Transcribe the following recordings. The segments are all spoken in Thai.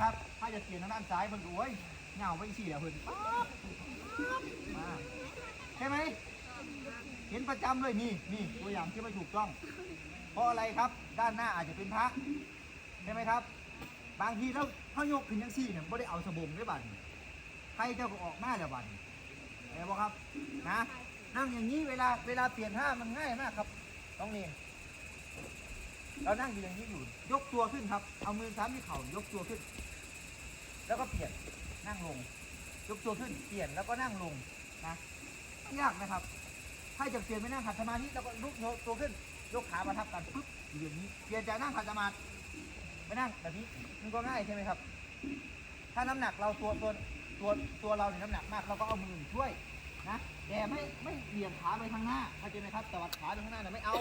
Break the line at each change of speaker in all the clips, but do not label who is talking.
นะครับ ถ้าจะเปลี่ยนทางด้านซ้ายมันโอ้ยเหงาไปเสียเพิ่นป๊าบมาใช่ไหมเห็นประจำเลยนี่นี่ตัวอย่างที่ไม่ถูกต้อง เพราะอะไรครับ ด้านหน้าอาจจะเป็นพระใช่ไหมครับ บางทีเราเขายกขึ้นยังซี่เนี่ยไม่ได้เอาสบงด้วยบัตรใครจะออกหน้าเดี๋ยวบัตรเห็นไหมครับนะนั่งอย่างนี้เวลาเวลาเปลี่ยนท่ามันง่ายมากครับต้องเรียนเรานั่งอยู่อย่างนี้อยู่ ยกตัวขึ้นครับ เอามือซ้ำที่เข่ายกตัวขึ้น แล้วก็เปลี่ยนนั่งลง ยกตัวขึ้นเปลี่ยนแล้วก็นั่งลงนะไม่ยากนะครับ ถ้าจะเปลี่ยนไปนั่งขัดสมาธิแล้วก็ลุกโยกตัวขึ้น ยกขามาทับกันปุ๊บอยู่อย่างนี้เปลี่ยนจากนั่งขัดสมาธิไปนั่งแบบนี้มันก็ง่ายใช่ไหมครับ ถ้าน้ำหนักเราตัวตัวตัวตัวเราเนี่ยน้ำหนักมากเราก็เอามือช่วยนะแต่ไม่ไม่เบี่ยงขาไปข้างหน้าเข้าใจไหมครับแต่วัดขาไปข้างหน้าเนี่ยไม่เอา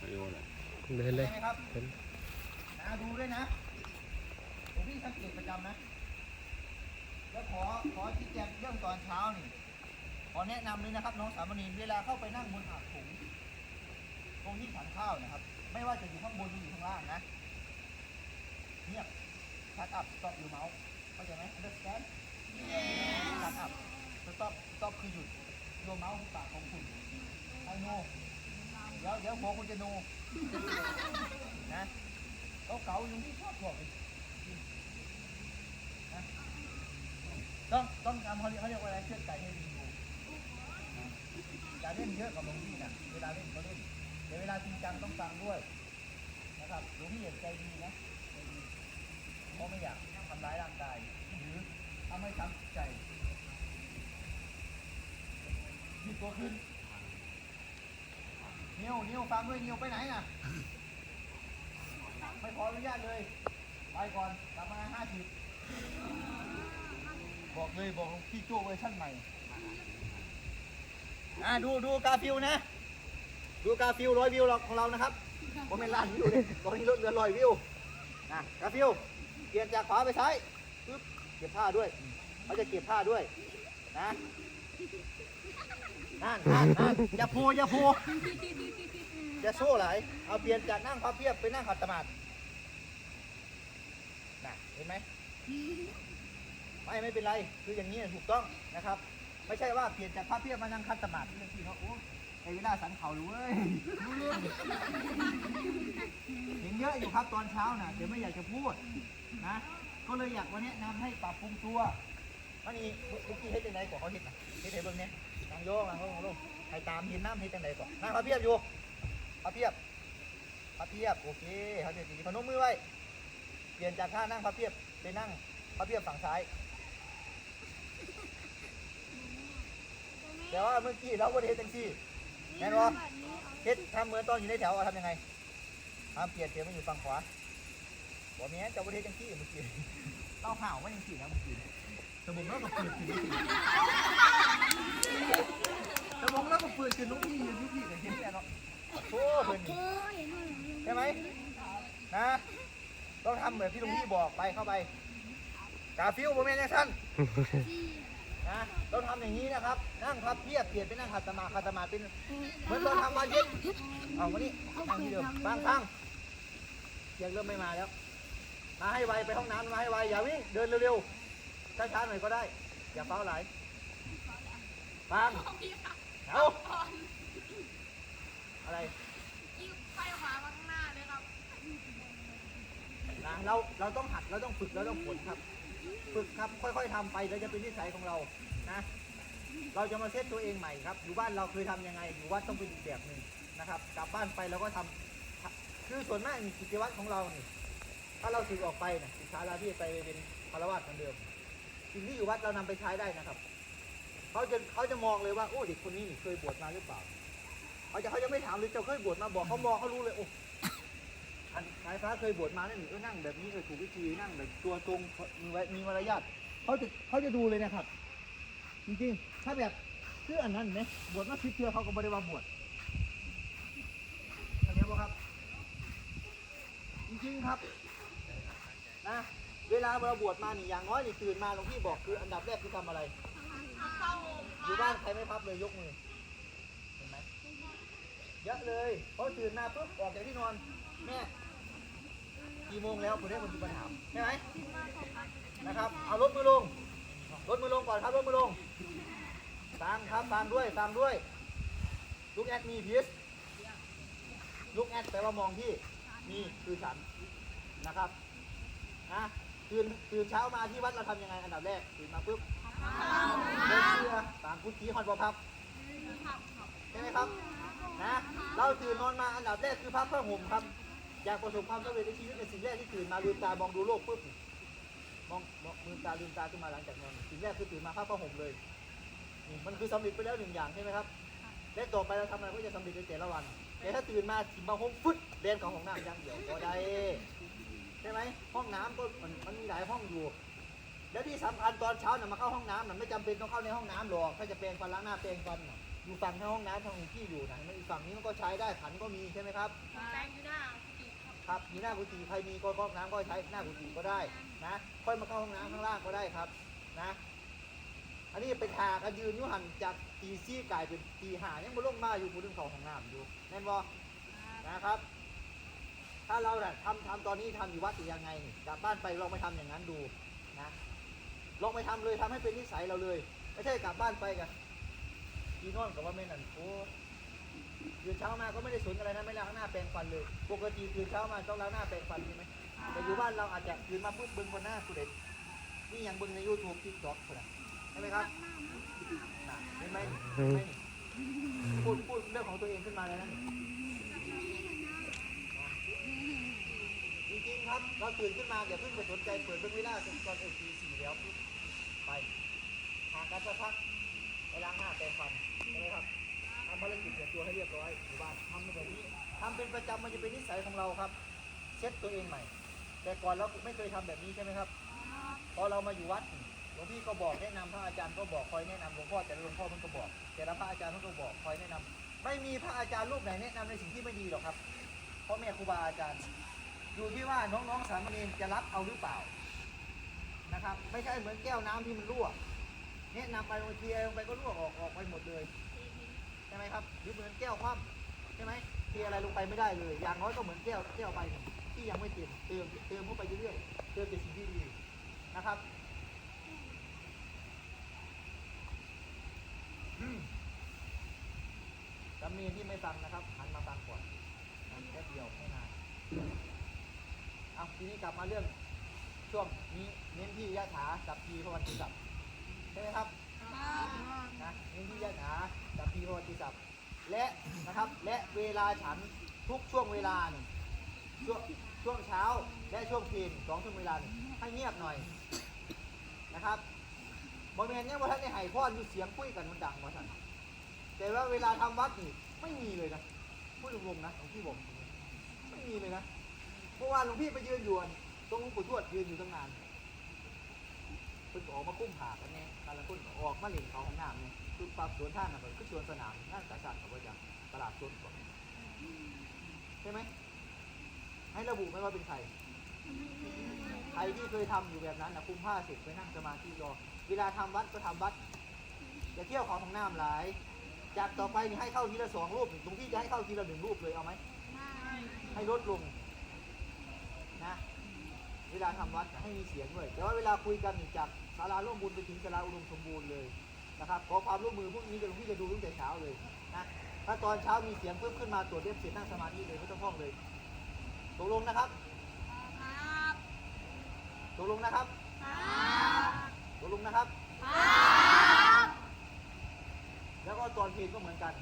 ประโยชน์อะ
เดินเลย
ใช่ไหมครับ
เดิน
นะดูด้วยนะ ผมพี่สังเกตประจำนะ แล้วขอขอชี้แจงเรื่องตอนเช้านี่ ขอแนะนำเลยนะครับ น้องสามณีเวลาเข้าไปนั่งบนอาถุงตรงที่ฉันข้าวนะครับ ไม่ว่าจะอยู่ข้างบนหรืออยู่ข้างล่างนะเงียบชัดอัพสต็อปอยู่เมาส์เข้าใจไหม understand ชัดอัพสต็อปสต็อปคือหยุดโยเมาส์ที่ปากของคุณไอโนเดี๋ยวเดี๋ยวหัวคุณจะโนนะเขาเก่าอยู่ที่ชอบพวกนี้นะ ต้องต้องทำเขาเรียกเขาเรียกว่าอะไรเชื่อดไก่ให้ดีอยู่นะอย่าเล่นเยอะกับหลวงพี่นะเวลาเล่นก็เล่นแต่เวลาจริงจังต้องฟังด้วยนะครับหลวงพี่อย่าใจดีนะเพราะไม่อยากทำร้ายร่างกายหรือทำให้ช้ำใจยิบตัวขึ้นนิ้วนิ้วฟังด้วยนิ้วไปไหนน่ะ ไม่ขออนุญาตเลย ไปก่อนกลับมาห้าสิบ บอกเลยบอกพี่โจ้เวอร์ชั่นใหม่อ่าดูดูกาฟิลนะ ดูกาฟิลร้อยวิวของเรานะครับผมเป็นล้านวิวเลยตอนนี้ลดเหลือร้อยวิวนะกาฟิลเปลี่ยนจากขวาไปซ้ายปึ๊บเก็บผ้าด้วยเขาจะเก็บผ้าด้วยนะนั่นนั่นนั่นอย่าโพอย่าโพอย่าโซ่ไหลเอาเปลี่ยนจากนั่งพับเพียบไปนั่งขัดสมาธินะเห็นไหม ไม่ไม่เป็นไรคืออย่างนี้ถูกต้องนะครับ ไม่ใช่ว่าเปลี่ยนจากพระเพียบมานั่งคัดสมาธิที่เขาโอ้ไอเวลาสันเขารือเว้ยรู้เรื่องเห็นเยอะอยู่ครับตอนเช้านะเดี๋ยวไม่อยากจะพูดนะก็เลยอยากวันนี้นำให้ปรับปรุงตัวมันนี่บุกี้เฮ็ดยังไงก่อนเขาเฮ็ดนะเฮ็ดให้เบิ่งเนี่ยนางโยกนางโยกนางโยกใครตามเห็นน้ำเฮ็ดยังไงก่อนนั่งพระเพียบอยู่พระเพียบพระเพียบโอเคเขาเดี๋ยวดีพนมมือไว้เปลี่ยนจากท่านั่งพับเพียบไปนั่งพับเพียบฝั่งซ้าย แต่ว่าเมื่อกี้เราบริเฮ็ดจังซี่แม่นบ่เฮ็ดทำเหมือนตอนอยู่ในแถวอะทำยังไงทำเปลี่ยนเปลี่ยนมาอยู่ฝั่งขวาบ่แม่นเจ้าบริเฮ็ดจังซี่เมื่อกี้เราห่าวว่าจังซี่นะเมื่อกี้สมองเราก็เปิดขึ้นจังซี่สมองเราก็เปิดขึ้นลูกพี่ลูกพี่ก็เห็นแน่เนาะโอ้เพิ่นนี่ใช่ไหมนะต้องทำเหมือนที่ลุงพี่บอกไปเข้าไปกาฟิวโมเมนต์ยังสั้นนะต้องทำอย่างนี้นะครับ นั่งพับเพียบเปลี่ยนเป็นนั่งขัดสมาธิขัดสมาธิเป็นเหมือนตอนทำวันยิบเอามานี่นั่งที่เดิมฟังฟังเสียงเริ่มไม่มาแล้ว มาให้ไวไปห้องน้ำมาให้ไวอย่าวิ่งเดินเร็วๆช้าๆหน่อยก็ได้ อย่าเฝ้าไหลฟังเอาอะไร
ยิบไปขวามาข้างหน้าเลยครับ
นะเราเราต้องหัดเราต้องฝึกเราต้องฝนครับ ฝึกครับค่อย ๆทำไปแล้วจะเป็นนิสัยของเรานะ เราจะมาเซตตัวเองใหม่ครับ อยู่บ้านเราเคยทำยังไง อยู่วัดต้องเป็นอีกแบบหนึ่งนะครับ กลับบ้านไปเราก็ทำคือส่วนมากกิจวัตรของเราเนี่ยถ้าเราสึกออกไปนะสิกขาลาที่ไปเป็นคารวะเหมือนเดิมสิ่งที่อยู่วัดเรานำไปใช้ได้นะครับเขาจะเขาจะมองเลยว่าโอ้เด็กคนนี้เคยบวชมาหรือเปล่าเขาจะเขาจะไม่ถามเลยเจ้าเคยบวชมาบอกเขามองเขารู้เลยโอ้ อันสายฟ้าเคยบวชมาเนี่ยหนูก็นั่งแบบนี้เลยถูกวิธีนั่งแบบตัวตรงมีไว้มีมารยาทเขาจะเขาจะดูเลยนะครับ จริงๆ ถ้าแบบคืออันนั้นเนี่ยบวชมาคิดเชื่อเขาก็บริวาบวชเข้าใจป่ะครับ จริงๆครับนะเวลาเราบวชมานี่อย่างน้อยนี่ตื่นมาหลวงพี่บอกคืออันดับแรกคือทำอะไรอยู่บ้านใครไม่พับเลยยกมือเห็นไหมเยอะเลยพอตื่นมาปุ๊บออกจากที่นอนแม่ กี่โมงแล้วคุณได้คนมีปัญหาใช่ไหมนะครับ เอารถมือลงรถมือลงก่อนครับรถมือลงตามครับตามด้วยตามด้วยลูกแอดมีพีสลูกแอดแต่ว่ามองที่มีคือฉันนะครับนะตื่นตื่นเช้ามาที่วัดเราทำยังไงอันดับแรกตื่นมาปุ๊บเดินเรืตามพุทธีฮอนบอพับใช่ไหมครับนะเราตื่นนอนมาอันดับแรกคือพับผ้าห่มครับ อยากประสบความสำเร็จในชีวิตในสิ่งแรกที่ตื่นมาลืมตามองดูโลกปุ๊บมองมองลืมตาลืมตาขึ้นมาหลังจากนอนสิ่งแรกคือตื่นมาพับผ้าห่มเลยนี่มันคือสำเร็จไปแล้วหนึ่งอย่างใช่ไหมครับและต่อไปเราทำอะไรก็จะสำเร็จในแต่ละวันแต่ถ้าตื่นมาถิ่มมาห้องฟึดเรียนของห้องน้ำอย่างเดียวก็ได้ใช่ไหมห้องน้ำก็มันมันมีหลายห้องอยู่แล้วที่สำคัญตอนเช้าน่ะมาเข้าห้องน้ำน่ะไม่จำเป็นต้องเข้าในห้องน้ำหรอกถ้าจะแปรงฟันล้างหน้าแปรงฟันน่ะอยู่ฝั่งที่ห้องน้ำทางที่อยู่นะมันอีกฝั่งนี้มันก็ใช้ได้ขันก็มีใช่ไหมครับ
แปงอยู่หน้าจิ ครับ
ครับมีหน้ากุฏิใครมีก็ห้องน้ำก็ใช้หน้ากุฏิก็ได้นะค่อยมาเข้าห้องน้ำข้างล่างก็ได้ครับนะ อันนี้เป็นหากันยืนอยุหันจากตีซี่กลายเป็นตีหายังมาลงมาอยู่บนเรื่องเขาของน้ำอยู่แน่นบอนะครับ ถ้าเราเนี่ยทำทำตอนนี้ทำอยู่วัดจะยังไงนี่กลับบ้านไปลองไปทำอย่างนั้นดูนะลองไปทำเลยทำให้เป็นนิสัยเราเลย ไม่ใช่กลับบ้านไปกันอีนอนกับว่าไม่นั่นโอ้ตื่น เช้ามาก็ไม่ได้สนอะไรนะไม่ล้างหน้าแปรงฟันเลย ปกติตื่นเช้ามาต้องล้างหน้าแปรงฟันใช่ไหมแต่อยู่บ้านเราอาจจะตื่นมาปุ๊บเบิ้งบนหน้าสุดเด็ดนี่ยังเบิ้งในยูทูบทิกต็อกคนน่ะใช่ไหมครับน่ะเห็นไหมเห็นไหมนี่พูดพูดเรื่องของตัวเองขึ้นมาเลยนะนี่จริงๆครับเราตื่นขึ้นมาอย่าเพิ่งไปสนใจเปิดเบื้องไม่ได้จนตอนเอทีสี่แล้วปุ๊บไปหากันสักพักไปล้างหน้าแปรงฟันใช่ไหมครับ ทำภารกิจเสร็ตัวให้เรียบร้อยอยู่บ้านทำแบบนี้ทำเป็นประจำมันจะเป็นนิสัยของเราครับ เช็ดตัวเองใหม่ แต่ก่อนเราไม่เคยทำแบบนี้ใช่ไหมครับ พอเรามาอยู่วัดหลวงพี่ก็บอกแนะนำพระอาจารย์ก็บอกคอยแนะนำหลวงพ่อแต่หลวงพ่อมันก็บอก แต่ละพระอาจารย์ท่านก็บอกคอยแนะนำไม่มีพระอาจารย์รูปไหนแนะนำในสิ่งที่ไม่ดีหรอกครับเพราะแม่ครูบาอาจารย์อยู่ที่ว่าน้องๆสามเณรจะรับเอาหรือเปล่านะครับ ไม่ใช่เหมือนแก้วน้ำที่มันรั่วแนะนำไปบางทีลงไปก็รั่วออกออกไปหมดเลย ช่ไหมครับหรือเหมือนแก้วคว่ำใช่ไหมเทอะไรลงไปไม่ได้เลย อย่างน้อยก็เหมือนแก้วแก้วใบที่ยังไม่เต็มเติมเติมเข้าไปเรื่อยๆเติมแต่สิ่งที่ดีนะครับจำเนียที่ไม่ฟังนะครับหันมาฟังก่อนแค่เดียวไม่นานเอาทีนี้กลับมาเรื่องช่วงนี้เน้นที่ยะถากับทีพวันติศัพท์ใช่ไหมครับ นะน้นที่ยถากับทีพรติศัพท์และนะครับและเวลาฉันทุกช่วงเวลานี่ช่วงช่วงเช้าและช่วงเพลนสองช่วงเวลานี่ให้เงียบหน่อยนะครับบอมเมนยังว่าท่านในไห่พ่อนอยู่เสียงคุยกันมันดังมาท่านแต่ว่าเวลาทำวัดนี่ไม่มีเลยนะพูดรวมๆนะหลวงพี่บอกไม่มีเลยนะเมื่อวานหลวงพี่ไปยืนอยู่อันตรงหลวงปู่ทวดยืนอยู่ตั้งนานเพิ่นก็ออกมา คุ้มหากันเนี่ยการละคนก็ออกมาเล่นเขาของน้ำเนี่ยคือปรับสวนท่านน่ะมันคือสวนสนามนั่นกระสันกับว่าอย่างตลาดสวนก่อนใช่ไหมให้ระบุไหมว่าเป็นใครใครที่เคยทำอยู่แบบนั้นนะคุ้มผ้าเสร็จไปนั่งสมาธิรอเวลาทำวัดก็ทำวัดอย่าเที่ยวของของน้ำหลาย จากต่อไปนี่ให้เข้าทีละสองรูปตรงที่จะให้เข้าทีละหนึ่งรูปเลยเอาไหมให้ลดลงนะ เวลาทำวัดให้มีเสียงด้วย แต่ว่าเวลาคุยกันนี่จากศาลาร่วมบุญไปถึงศาลาอุดมสมบูรณ์เลยนะครับขอความร่วมมือพวกนี้จะหลวงพี่จะดูตั้งแต่เช้าเลยนะถ้าตอนเช้ามีเสียงเพิ่มขึ้นมาตรวจเรียบเสร็จนั่งสมาธิเลยไม่ต้องห้องเลยตกลงนะครับ
ครับ
ตกลงนะครับ
ครับ
ตกลงนะครับ
ครับ
แล้วก็ตอนเพลงก็เหมือนกัน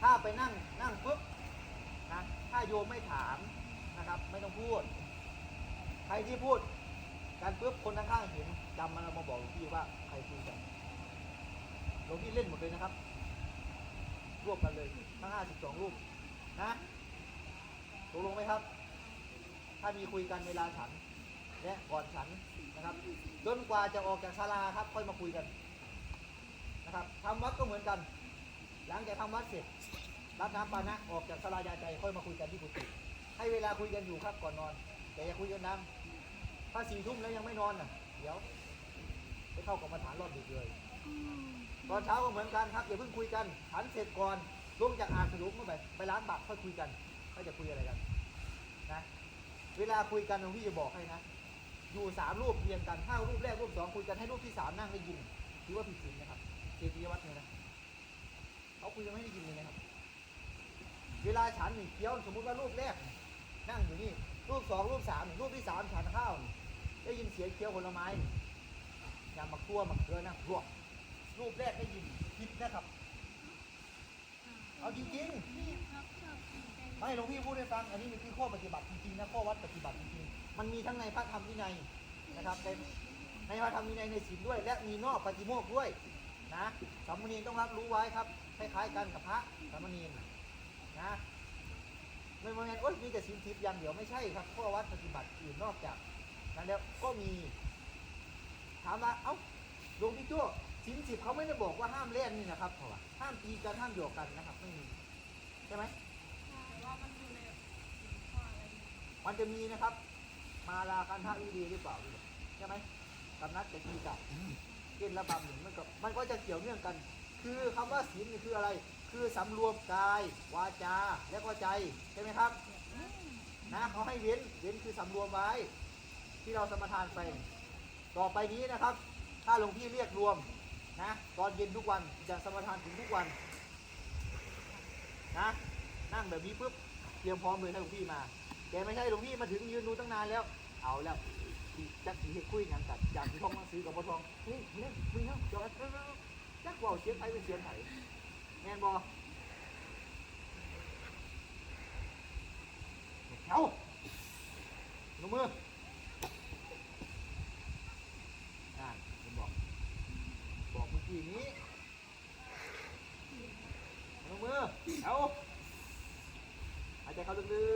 ถ้าไปนั่งนั่งปุ๊บนะถ้าโยมไม่ถามนะครับ ไม่ต้องพูดใค รที่พูดการปุ๊บคนข้างๆเห็นจำมันเอามาบอกหลวงพี่ว่าใครคุยกันหลวงพี่เล่นหมดเลยนะครับ รวบกันเลยทั้ง52รูปนะตกลงไหมครับ ถ้ามีคุยกันเวลาฉันและก่อนฉันนะครับจนกว่าจะออกจากศาลาครับ ค่อยมาคุยกันนะครับทำวัดก็เหมือนกัน หลังจากทำวัดเสร็จรับน้ำปานะออกจากสลายาใจค่อยมาคุยกันที่กุฏิให้เวลาคุยกันอยู่ครับก่อนนอน แต่อย่าคุยกันน้ำ ถ้าสี่ทุ่มแล้วยังไม่นอนน่ะ เดี๋ยวไปเข้ากรรมฐานรอบดึกเลยตอนเช้าก็เหมือนกันครับอย่าเพิ่งคุยกันฉันเสร็จก่อนลงจากอ่างสรุปเมื่อไปไปร้านบัตรค่อยคุยกันเขาจะคุยอะไรกันนะเวลาคุยกันหลวงพี่จะบอกให้นะอยู่สามรูปเรียงกันถ้ารูปแรกรูปสองคุยกันให้รูปที่สามนั่งได้ยินถือว่าผิดศีลนะครับเจดีย์วัดเนี่ยนะเขาคุยกันไม่ได้ยินเลยนะครับ เวลาฉันนี่เคี้ยวสมมุติว่ารูปแรกนั่งอยู่นี่รูปสองรูปสามรูปที่สามฉันข้าวนี่ ได้ยินเสียงเคี้ยวผลไม้นี่ยำมะกรัวมะเขือนะรวกรูปแรกได้ยินผิดนะครับ เอาจริงๆไม่หลวงพี่พูดให้ฟัง อันนี้มันคือข้อปฏิบัติจริงๆนะข้อวัดปฏิบัติจริงๆมันมีทั้งในพระธรรมวินัยนะครับในในพระธรรมวินัยในศีลด้วย และมีนอกปฏิโมกข์ด้วยนะสามเณรต้องรับรู้ไว้ครับคล้ายๆกันกับพระสามเณรนะไม่เหมือนกันโอ๊ยมีแต่ศีลทิพย์อย่างเดียวไม่ใช่ครับข้อวัดปฏิบัติอื่นนอกจาก นั้นแล้วก็มีถามว่าเอ้าหลวงพี่จ้วศีลสิบเขาไม่ได้บอกว่าห้ามเล่นนี่นะครับเขาว่าห้ามตีกันห้ามหยอกกันนะครับไม่มีใช่ไหม
แต่ว่ามันอยู่ในข้ออะไรเนี่ย
มันจะมีนะครับ มาลาคันทาวิดีหรือเปล่าใช่ไหมกำนัดจะกีกับเกณฑ์ระบำหนึ่งมันก็มันก็จะเกี่ยวเนื่องกัน คือคำว่าศีลนี่คืออะไร คือสำรวมกาย วาจาและก็ใจใช่ไหมครับนะเขาให้เว้นเว้นคือสำรวมไว้ ที่เราสมทานไป ต่อไปนี้นะครับ ถ้าหลวงพี่เรียกรวมนะตอนเย็นทุกวันจะสมทานถึงทุกวันนะนั่งแบบนี้ปุ๊บเตรียมพร้อมเลยถ้หลวงพี่มาแต่ไม่ใช่หลวงพี่มาถึงยืนดูตั้งนานแล้ว เอาแล้วจักสีคุยงานกันจากที่ท่องหนังสือกับพ่อทองเฮ้ยเนี่ยมึงเนาะจอดเออจักว่าเสียงไทยเป็นเสียงไทยแมนบอเอาหนูมือ അതിൽ